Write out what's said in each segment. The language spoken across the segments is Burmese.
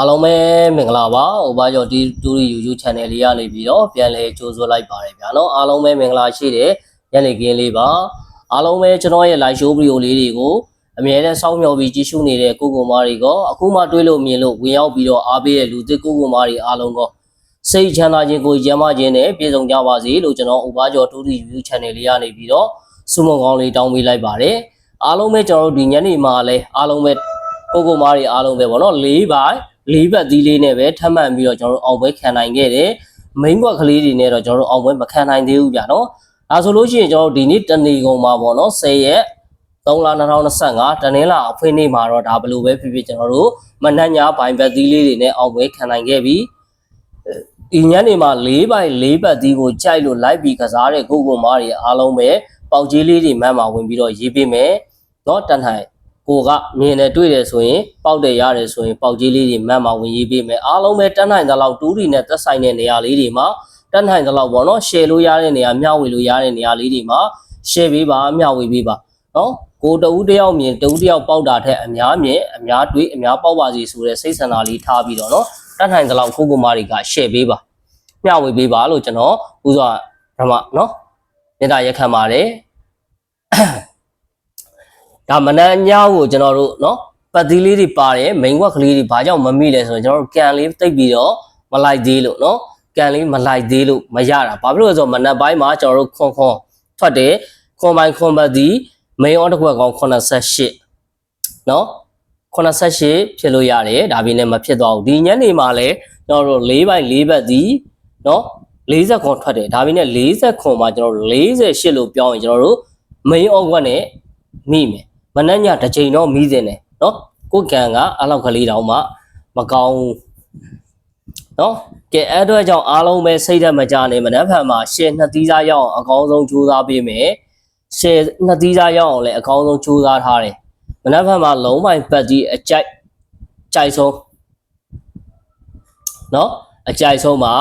အားလုံးပဲမင်္ဂလာပါဟိုဘာကြောင့်ဒီတူရီ YouTube channel လေးရနေပြီးတော့ပြန်လဲကြိုးဆိုလိုက်ပါတယ်ဗျာနော်အားလုံးပဲမင်္ဂလာရှိတယ်ညနေခင်းလေးပါအားလုံးပဲကျွန်တော်ရဲ့ live show video လေးတွေကိုအမြဲတမ်းစောင့်မျှော်ပြီးကြည့်ရှုနေတဲ့ကိုကိုမာတွေကအခုမှတွေးလို့မြင်လို့ဝင်ရောက်ပြီးတော့အားပေးတဲ့လူသစ်ကိုကိုမာတွေအားလုံးကစိတ်ချမ်းသာခြင်းကိုရမ်းမခြင်းနဲ့ပြည့်စုံကြပါစေလို့ကျွန်တော်ဥပါကျော်တူရီ YouTube channel လေးရနေပြီးတော့စုမုံကောင်းလေးတောင်းပေးလိုက်ပါတယ်အားလုံးပဲကျွန်တော်တို့ဒီညနေမှာလဲအားလုံးပဲကိုကိုမာတွေအားလုံးပဲဗောနော်၄ပိုင်း လေးဘက်သီးလေးနဲ့ပဲထပ်မှန်ပြီးတော့ကျွန်တော်တို့အောင်ပွဲခံနိုင်ခဲ့တယ်။ main ဘက်ကလေးတွေနဲ့တော့ကျွန်တော်တို့အောင်ပွဲမခံနိုင်သေးဘူးဗျာနော်။ဒါဆိုလို့ရှိရင်ကျွန်တော်တို့ဒီနေ့တနေကုန်မှာပေါ့နော်10ရက်3လ2025တနင်္လာအဖွင့်နေ့မှာတော့ဒါဘယ်လိုပဲဖြစ်ဖြစ်ကျွန်တော်တို့မနှက်ညာဘိုင်ဘက်သီးလေးတွေနဲ့အောင်ပွဲခံနိုင်ခဲ့ပြီ။ဒီညနေမှာ၄ပိုင်၄ဘက်သီးကိုကြိုက်လို့လိုက်ပြီးကစားတဲ့ကိုကိုမားတွေအားလုံးပဲပေါက်ကြီးလေးတွေမှန်မှာဝင်ပြီးတော့ရေးပေးမယ်။နော်တန်ထိုင် ကိုကမြင်တယ်တွေ့တယ်ဆိုရင်ပေါက်တယ်ရတယ်ဆိုရင်ပေါက်ကြီးလေးတွေမှန်မှဝင်ရေးပေးမယ်အားလုံးပဲတက်နိုင်သလောက်တူးရီနဲ့သက်ဆိုင်တဲ့နေရာလေးတွေမှာတက်နိုင်သလောက်ပေါ့နော် share လို့ရတဲ့နေရာမျှဝေလို့ရတဲ့နေရာလေးတွေမှာ share ပေးပါမျှဝေပေးပါနော်ကိုတဦးတယောက်မြင်တဦးတယောက်ပေါက်တာထက်အများမြင်အများတွေးအများပေါက်ပါစီဆိုတဲ့စိတ်ဆန္ဒလေးထားပြီးတော့နော်တက်နိုင်သလောက်ကိုကိုမာတွေက share ပေးပါမျှဝေပေးပါလို့ကျွန်တော်ဥစွာဓမ္မနော်မေတ္တာရက်ခံပါတယ် ဒါမနက်အညောင်းကိုကျွန်တော်တို့နော်ပတ်သီးလေးတွေပါတယ်မိန်ဝက်ကလေးတွေဘာကြောင့်မမိလဲဆိုတော့ကျွန်တော်တို့ကန်လေးတိတ်ပြီးတော့မလိုက်သေးလို့နော်ကန်လေးမလိုက်သေးလို့မရတာဘာဖြစ်လို့လဲဆိုတော့မနက်ပိုင်းမှာကျွန်တော်တို့ခွန်ခွန်ထွက်တယ်ခွန်ပိုင်းခွန်ပတ်သီးမိန်အော့တစ်ခွက်ကောင်88နော်88ဖြစ်လို့ရတယ်ဒါပေမဲ့မဖြစ်သွားဘူးဒီညနေမှာလည်းကျွန်တော်တို့၄ဘိုင်၄ဘက်ဒီနော်40ခွန်ထွက်တယ်ဒါပေမဲ့40ခွန်မှာကျွန်တော်တို့48လို့ပြောင်းရင်ကျွန်တော်တို့ main org နဲ့မိမယ် မနှက်ညတစ်ချိန်တော့မီးစင်တယ်နော်ကိုကံကအလောက်ကလေးတောင်မှမကောင်းဘူးနော်ကဲအဲ့အတွက်ကြောင့်အားလုံးပဲစိတ်ဓာတ်မကြနဲ့မနှက်ဖန်မှာရှယ်နှစ်သီးသားရအောင်အကောင်းဆုံးကြိုးစားပေးမယ်ရှယ်နှစ်သီးသားရအောင်လည်းအကောင်းဆုံးကြိုးစားထားတယ်မနှက်ဖန်မှာလုံးပိုင်ပတ်ကြီးအကြိုက်ကြိုက်ဆုံးနော်အကြိုက်ဆုံးမှာ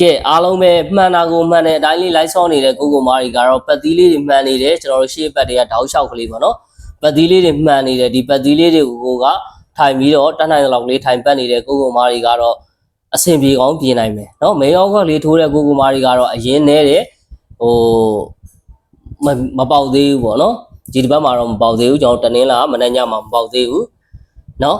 ကဲအားလုံးပဲမှန်တာကိုမှန်တဲ့အတိုင်းလေးလိုက်ဆောနေတဲ့ကိုကိုမာရီကတော့ပတ်သီးလေးတွေမှန်နေတယ်ကျွန်တော်တို့ရှေ့ပတ်တွေကတောက်လျှောက်ကလေးပေါ့နော် ပတ်သီးလေးတွေမှန်နေတယ်ဒီပတ်သီးလေးတွေကိုကထိုင်ပြီးတော့တန်းနိုင်လောက်လေးထိုင်ပတ်နေတဲ့ကိုကိုမားတွေကတော့အဆင်ပြေကောင်းပြင်နိုင်မယ်နော်မေယောကလေးထိုးတဲ့ကိုကိုမားတွေကတော့အရင်နေတယ်ဟိုမပေါက်သေးဘူးပေါ့နော်ဒီတစ်ပတ်မှာတော့မပေါက်သေးဘူးကျွန်တော်တနင်္လာမနက်ညမှာမပေါက်သေးဘူးနော်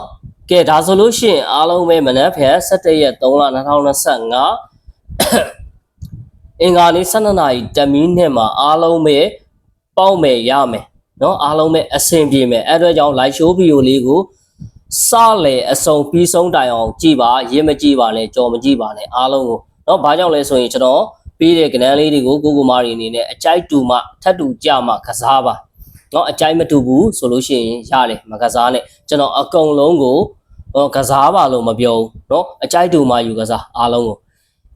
ကဲဒါဆိုလို့ရှိရင်အားလုံးပဲမနက်ဖြန်17ရက်3လ2025အင်္ဂါနေ့12နာရီတမီးနဲ့မှာအားလုံးပဲပေါက်မယ်ရမယ် เนาะအားလုံးပဲအဆင်ပြေမယ်အဲ့အတွက်ကြောင့် live show video လေးကိုစလေအစုံပြီးဆုံးတိုင်အောင်ကြည်ပါရေးမကြည့်ပါနဲ့ကြော်မကြည့်ပါနဲ့အားလုံးကိုเนาะဘာကြောင့်လဲဆိုရင်ကျွန်တော်ပြီးတဲ့ကဏ္ဍလေးတွေကိုကိုကိုမာရီအနေနဲ့အကြိုက်တူမှထပ်တူကြမှကစားပါเนาะအကြိုက်မတူဘူးဆိုလို့ရှိရင်ရတယ်မကစားနဲ့ကျွန်တော်အကုန်လုံးကိုဟောကစားပါလို့မပြောဘူးเนาะအကြိုက်တူမှယူကစားအားလုံးကို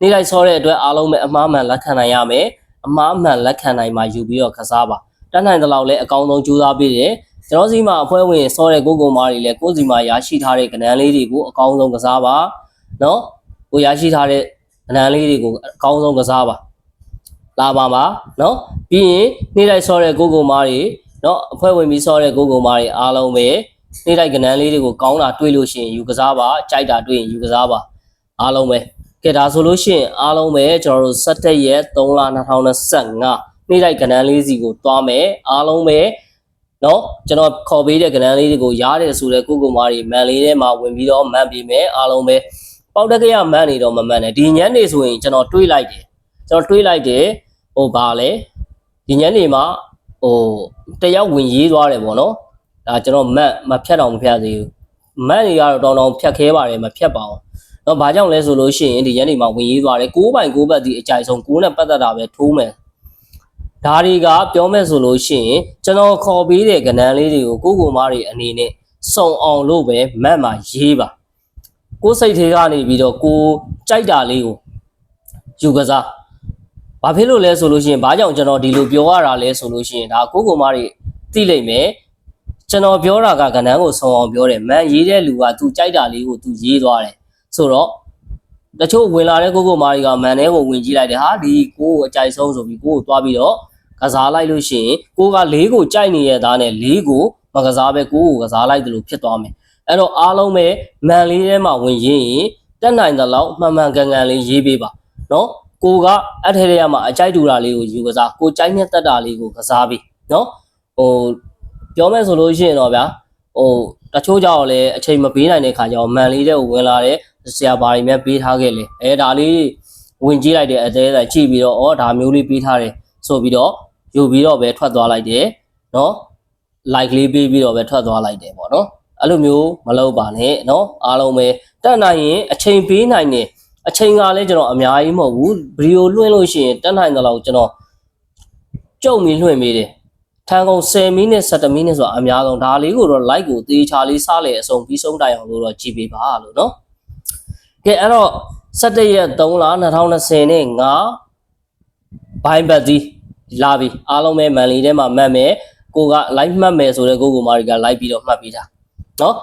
နေ့တိုင်းဆောတဲ့အတွက်အားလုံးပဲအမှားမှန်လက်ခံနိုင်ရမယ်အမှားမှန်လက်ခံနိုင်မှယူပြီးတော့ကစားပါ တတ်နိုင်သလောက်လည်းအကောင်းဆုံးကြိုးစားပေးတယ်ကျွန်တော်စီမှာအဖွဲ့ဝင်စောတဲ့ကိုကိုမားတွေလည်းကိုစီမှာရရှိထားတဲ့ကဏ္ဍလေးတွေကိုအကောင်းဆုံးကစားပါနော်ကိုရရှိထားတဲ့ကဏ္ဍလေးတွေကိုအကောင်းဆုံးကစားပါလာပါပါနော်ပြီးရင်နေ့တိုင်းစောတဲ့ကိုကိုမားတွေနော်အဖွဲ့ဝင်ပြီးစောတဲ့ကိုကိုမားတွေအားလုံးပဲနေ့တိုင်းကဏ္ဍလေးတွေကိုကောင်းတာတွေးလို့ရှိရင်ယူကစားပါကြိုက်တာတွေးရင်ယူကစားပါအားလုံးပဲကဲဒါဆိုလို့ရှိရင်အားလုံးပဲကျွန်တော်တို့17ရက်3လ2025 နေ့တိုက်ကဏန်းလေးစီကိုသွားမယ်အားလုံးပဲနော်ကျွန်တော်ခေါ်ပေးတဲ့ကဏန်းလေးတွေကိုရားတယ်ဆိုတဲ့ကိုကိုမားတွေမန်လေးထဲမှာဝင်ပြီးတော့မန်ပြီးမယ်အားလုံးပဲပေါက်တက်ကရမန်နေတော့မမန်နဲ့ဒီညနေဆိုရင်ကျွန်တော်တွေးလိုက်တယ်ကျွန်တော်တွေးလိုက်တယ်ဟိုဘာလဲဒီညနေမှာဟိုတယောက်ဝင်ရေးသွားတယ်ပေါ့နော်ဒါကျွန်တော်မတ်မဖြတ်တော့မဖြတ်သေးဘူးမတ်နေကတော့တောင်းတောင်းဖြတ်ခဲပါတယ်မဖြတ်ပါဘူးတော့ဘာကြောင့်လဲဆိုလို့ရှိရင်ဒီညနေမှာဝင်ရေးသွားတယ်6ပိုင်6ဘက်ဒီအကြိုက်ဆုံး6နဲ့ပတ်သက်တာပဲထိုးမယ် ဒါတွေကပြောမဲ့ဆိုလို့ရှိရင်ကျွန်တော်ခေါ်ပေးတဲ့ကဏ္ဍလေးတွေကိုကိုကိုမားတွေအနေနဲ့စုံအောင်လို့ပဲမတ်မှာရေးပါကိုယ်စိတ်ထဲကနေပြီးတော့ကိုကြိုက်တာလေးကိုယူကစားဘာဖြစ်လို့လဲဆိုလို့ရှိရင်ဘာကြောင့်ကျွန်တော်ဒီလိုပြောရတာလဲဆိုလို့ရှိရင်ဒါကိုကိုမားတွေသိလိမ့်မယ်ကျွန်တော်ပြောတာကကဏ္ဍကိုစုံအောင်ပြောတယ်မန်ရေးတဲ့လူကသူကြိုက်တာလေးကိုသူရေးသွားတယ်ဆိုတော့တချို့ဝင်လာတဲ့ကိုကိုမားတွေကမန်ထဲကိုဝင်ကြည့်လိုက်တယ်ဟာဒီကိုကိုအကြိုက်ဆုံးဆိုပြီးကိုကိုသွားပြီးတော့ ကစားလိုက်လို့ရှိရင်ကိုက၄ကိုကြိုက်နေရတာနဲ့၄ကိုမကစားပဲကိုကိုကစားလိုက်တယ်လို့ဖြစ်သွားမယ်အဲ့တော့အားလုံးပဲမန်လေးထဲမှာဝင်ရင်းရင်တက်နိုင်တဲ့လောက်မှန်မှန်ကန်ကန်လေးရေးပေးပါနော်ကိုကအထက်ထဲမှာအကြိုက်တူတာလေးကိုယူကစားကိုကြိုက်နဲ့တက်တာလေးကိုကစားပြီးနော်ဟိုပြောမယ်ဆိုလို့ရှိရင်တော့ဗျာဟိုတချို့ကြောင့်လည်းအချိန်မပေးနိုင်တဲ့ခါကျတော့မန်လေးတဲ့ကိုဝင်လာတဲ့ဆရာဘာတွေများပေးထားခဲ့လေအဲဒါလေးဝင်ကြည့်လိုက်တဲ့အသေးအကြည့်ပြီးတော့ဩဒါမျိုးလေးပေးထားတယ်ဆိုပြီးတော့ ယူပြီးတော့ပဲထွက်သွားလိုက်တယ်နော် like လေးပေးပြီးတော့ပဲထွက်သွားလိုက်တယ်ပေါ့နော်အဲ့လိုမျိုးမလုပ်ပါနဲ့နော်အားလုံးပဲတက်နိုင်ရင်အချိန်ပေးနိုင်တယ်အချိန်ကလည်းကျွန်တော်အများကြီးမဟုတ်ဘူးဗီဒီယိုလွှင့်လို့ရှိရင်တက်နိုင်တဲ့လောက်ကျွန်တော်ကြုံပြီးလွှင့်ပေးတယ်ထန်ကုန်10မိနစ်17မိနစ်ဆိုတာအများဆုံးဒါလေးကိုတော့ like ကိုသေချာလေးစားလေအစုံပြီးဆုံးတိုင်အောင်လို့တော့ကြည့်ပေးပါလို့နော်ကဲအဲ့တော့17ရက်3လ2020နဲ့5ဘိုင်းဘတ်ဒီ လာပြီအားလုံးပဲမန်လီထဲမှာမှတ်မယ်ကိုက live မှတ်မယ်ဆိုတော့ကိုကိုမာရီက live ပြီးတော့မှတ်ပြီးတာနော်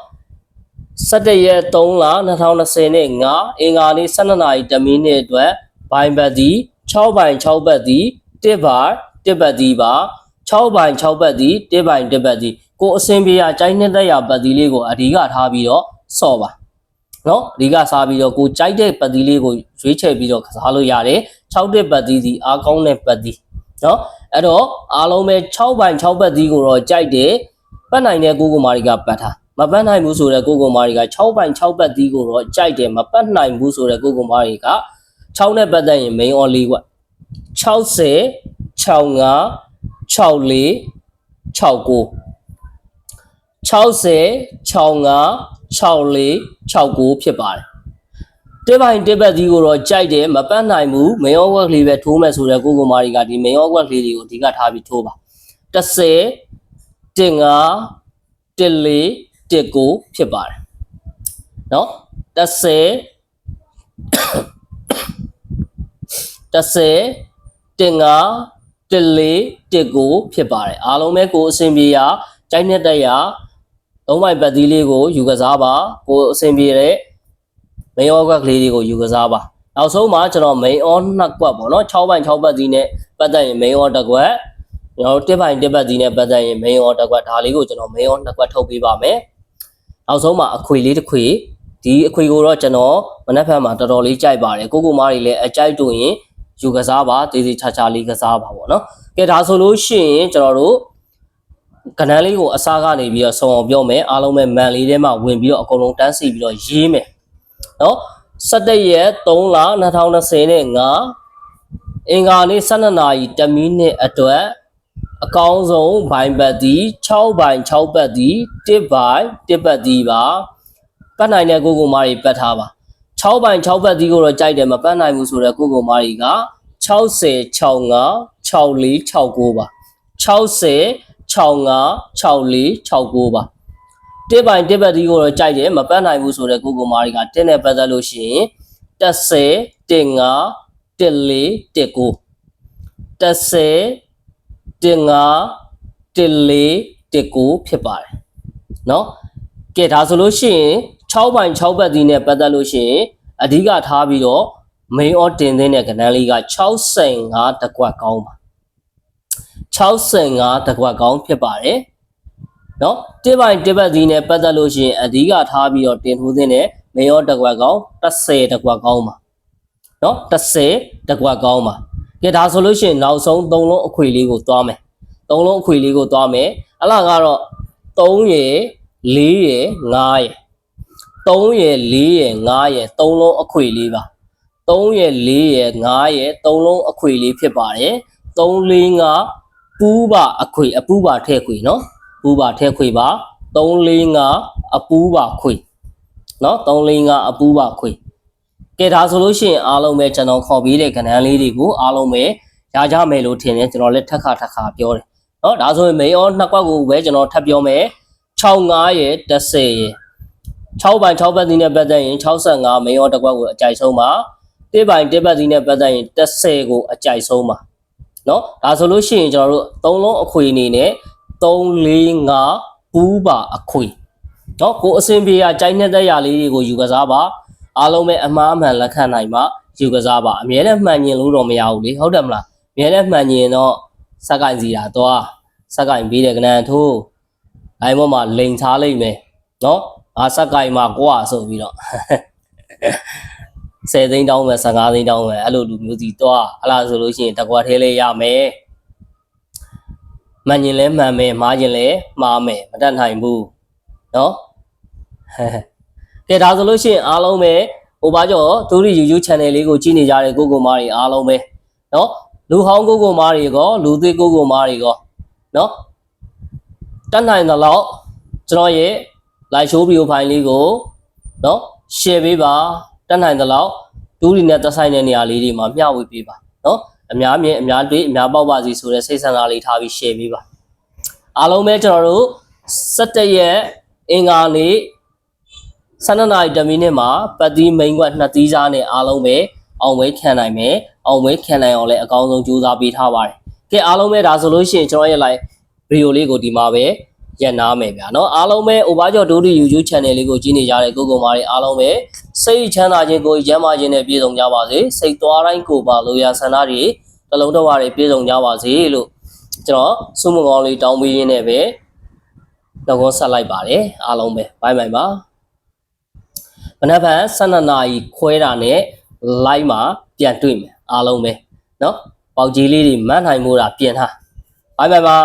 17ရက်3လ2020နဲ့5အင်္ဂါနေ့12နာရီ10မိနစ်အတွက်ဘိုင်းဘတ်ဒီ6ဘိုင်6ဘတ်ဒီ1ဘတ်1ဘတ်ဒီပါ6ဘိုင်6ဘတ်ဒီ1ဘိုင်1ဘတ်ဒီကိုအစင်ပြေရကြိုင်းနေတဲ့ရဘတ်ဒီလေးကိုအဓိကထားပြီးတော့စော့ပါနော်အဓိကစားပြီးတော့ကိုကြိုက်တဲ့ပတ်တီးလေးကိုရွေးချယ်ပြီးတော့ကစားလို့ရတယ်6တဲ့ပတ်တီးစီအားကောင်းတဲ့ပတ်တီး နော်အဲ့တော့အားလုံးပဲ6ပိုင်6ပတ်တီးကိုတော့ကြိုက်တယ်ပတ်နိုင်တဲ့ကိုကိုမာရီကပတ်ထားမပတ်နိုင်ဘူးဆိုတဲ့ကိုကိုမာရီက6ပိုင်6ပတ်တီးကိုတော့ကြိုက်တယ်မပတ်နိုင်ဘူးဆိုတဲ့ကိုကိုမာရီက6နဲ့ပတ်သက်ရင် main on လေးကွ60 65 64 69 60 65 64 69ဖြစ်ပါတယ် တစ်ပိုင်တစ်ပတ်ကြီးကိုတော့ကြိုက်တယ်မပတ်နိုင်ဘူးမေယောဝက်ကလေးပဲထိုးမယ်ဆိုတဲ့ကိုကိုမာရီကဒီမေယောဝက်ကလေးတွေကိုအဓိကထားပြီးထိုးပါ30 15 14 19ဖြစ်ပါတယ်နော်30 30 15 14 19ဖြစ်ပါတယ်အားလုံးပဲကိုအဆင်ပြေရကြိုက်နေတဲ့ရသုံးပိုင်ပတ်သီးလေးကိုယူကစားပါကိုအဆင်ပြေတဲ့ main org ကလေးတွေကိုယူကစားပါနောက်ဆုံးမှာကျွန်တော် main on နှစ်ကွက်ပေါ့နော်6ပိုင်6ပတ်သီးနဲ့ပတ်သက်ရင် main on တစ်ကွက်ကျွန်တော်တစ်ပိုင်တစ်ပတ်သီးနဲ့ပတ်သက်ရင် main on တစ်ကွက်ဒါလေးကိုကျွန်တော် main on နှစ်ကွက်ထုတ်ပေးပါမယ်နောက်ဆုံးမှာအခွေလေးတစ်ခွေဒီအခွေကိုတော့ကျွန်တော်မနက်ဖြန်မှာတော်တော်လေးကြိုက်ပါတယ်ကိုကိုမားတွေလည်းအကြိုက်တူရင်ယူကစားပါတေးသေးချာချာလေးကစားပါပေါ့နော်ကဲဒါဆိုလို့ရှိရင်ကျွန်တော်တို့ကဏ္ဍလေးကိုအစားကနေပြီးတော့ဆောင်းအောင်ပြောမယ်အားလုံးပဲမန်လေးထဲမှာဝင်ပြီးတော့အကုန်လုံးတန်းစီပြီးတော့ရေးမယ် နော်17ရက်3လ2020နဲ့5အင်္ဂါနေ့12နာရီ10မိနစ်အတွက်အကောင်းဆုံးဘိုင်ဘတ်ဒီ6ဘိုင်6ဘတ်ဒီ1ဘိုင်1ဘတ်ဒီပါပတ်နိုင်တဲ့ကိုကိုမားတွေပတ်ထားပါ6ဘိုင်6ဘတ်ဒီကိုတော့ကြိုက်တယ်မပတ်နိုင်ဘူးဆိုတော့ကိုကိုမားတွေက60 65 64 69ပါ60 65 64 69ပါ တစ်ပိုင်တစ်ပတ်ဒီကိုတော့ကြိုက်တယ်မပတ်နိုင်ဘူးဆိုတော့ကိုကိုမာရီကတင်းနဲ့ပတ်သက်လို့ရှိရင်30 15 14 19 30 15 14 19ဖြစ်ပါတယ်เนาะကဲဒါဆိုလို့ရှိရင်6ပိုင်6ပတ်ဒီနဲ့ပတ်သက်လို့ရှိရင်အဓိကထားပြီးတော့ main or တင်တဲ့ကဏ္ဍလေးက65တကွက်ကောင်းပါ65တကွက်ကောင်းဖြစ်ပါတယ် နော်တစ်ပိုင်တစ်ပတ်စီနဲ့ပတ်သက်လို့ရှိရင်အဓိကထားပြီးတော့တင်ထိုးသင်းတဲ့မေယောတကွက်ကောင်း30တကွက်ကောင်းပါနော်30တကွက်ကောင်းပါကဲဒါဆိုလို့ရှိရင်နောက်ဆုံး3လုံးအခွေလေးကိုသွားမယ်3လုံးအခွေလေးကိုသွားမယ်အလားကတော့3ရယ်4ရယ်5ရယ်3ရယ်4ရယ်5ရယ်3လုံးအခွေလေးပါ3ရယ်4ရယ်5ရယ်3လုံးအခွေလေးဖြစ်ပါတယ်3 4 5ပူးပါအခွေအပူးပါထဲ့ခွေနော် ပူးပါထဲခွေပါ345အပူးပါခွေနော်345အပူးပါခွေကဲဒါဆိုလို့ရှိရင်အားလုံးပဲကျွန်တော်ခေါ်ပြီးတဲ့ကဏ္ဍလေးတွေကိုအားလုံးပဲရကြမယ်လို့ထင်တယ်ကျွန်တော်လည်းထက်ခါထက်ခါပြောတယ်နော်ဒါဆိုရင်မေယောနှစ်ကွက်ကိုပဲကျွန်တော်ထပ်ပြောမယ်65ရဲ့30ရဲ့6ပိုင်6ပတ်သီးနဲ့ပတ်သက်ရင်65မေယောတစ်ကွက်ကိုအကြိုက်ဆုံးပါ1ပိုင်1ပတ်သီးနဲ့ပတ်သက်ရင်30ကိုအကြိုက်ဆုံးပါเนาะဒါဆိုလို့ရှိရင်ကျွန်တော်တို့သုံးလုံးအခွေအနေနဲ့ 3 4 5ပူးပါအခွေနော်ကိုအစဉ်ပြေရကြိုက်နေတဲ့ရလေးတွေကိုယူကစားပါအားလုံးပဲအမှားအမှန်လက်ခံနိုင်မှယူကစားပါအမြဲတမ်းမှန်ညင်လို့တော့မရဘူးလေဟုတ်တယ်မလားအမြဲတမ်းမှန်ညင်တော့စက်ကင်စီတာတော့စက်ကင်ပြီးတဲ့ကနန်ထိုးအိုင်ဘောမှာလိန်ချားလိုက်မယ်နော်အာစက်ကင်မှာကိုကဆိုပြီးတော့10သိန်းတောင်းမယ်15သိန်းတောင်းမယ်အဲ့လိုလူမျိုးစီတော့အလားဆိုလို့ရှိရင်တကွာထဲလေးရမယ် မှန်ရင်လဲမှန်မယ်မှားရင်လဲမှားမယ်မတတ်နိုင်ဘူးเนาะ ကဲဒါဆိုလို့ရှိရင်အားလုံးပဲဟိုဘာကြောဒူရီ YouTube channel လေးကိုကြည့်နေကြတဲ့ကိုကိုမားတွေအားလုံးပဲเนาะလူဟောင်းကိုကိုမားတွေကောလူသေးကိုကိုမားတွေကောเนาะတတ်နိုင်တဲ့လောက်ကျွန်တော်ရဲ့ live show video file လေးကိုเนาะ share ပေးပါတတ်နိုင်တဲ့လောက်ဒူရီနဲ့သက်ဆိုင်တဲ့နေရာလေးတွေမှာမျှဝေပေးပါเนาะ အများမြင်အများတွေ့အများပေါက်ပါစီဆိုတဲ့စိတ်ဆန္ဒလေးထားပြီး share ပေးပါအားလုံးပဲကျွန်တော်တို့17ရက်အင်္ဂါနေ့ 12နာရီ10မိနစ်မှာပတ်သီးမိန်ကွက်နှစ်သီးစားနဲ့အားလုံးပဲအောင်ဝဲခံနိုင်မယ်အောင်ဝဲခံနိုင်အောင်လည်းအကောင်းဆုံးကြိုးစားပေးထားပါတယ်ကဲအားလုံးပဲဒါဆိုလို့ရှိရင်ကျွန်တော်ရဲ့ live video လေးကိုဒီမှာပဲရက်နာမယ်ဗျာเนาะအားလုံးပဲ over ကျော်ဒိုးဒီ YouTube channel လေးကိုကြည့်နေကြတဲ့ကိုကိုမာတွေအားလုံးပဲ စိတ်ချမ်းသာခြင်းကိုယ်ရမ်းမာခြင်းနဲ့ပြည့်စုံကြပါစေစိတ်သွားတိုင်းကိုပါလိုရာဆန္ဒတွေတလုံးတော့တွေပြည့်စုံကြပါစေလို့ကျွန်တော်ဆုမကောင်းလေးတောင်းပေးရင်းနဲ့ပဲတော့ကောဆက်လိုက်ပါတယ်အားလုံးပဲဘိုင်ဘိုင်ပါ မနက်ဖြန်12နာရီခွဲတာနဲ့ live မှာပြန်တွေ့မယ်အားလုံးပဲเนาะပေါက်ကြီးလေးတွေမတ်နိုင်မို့တာပြင်ထားဘိုင်ဘိုင်ပါ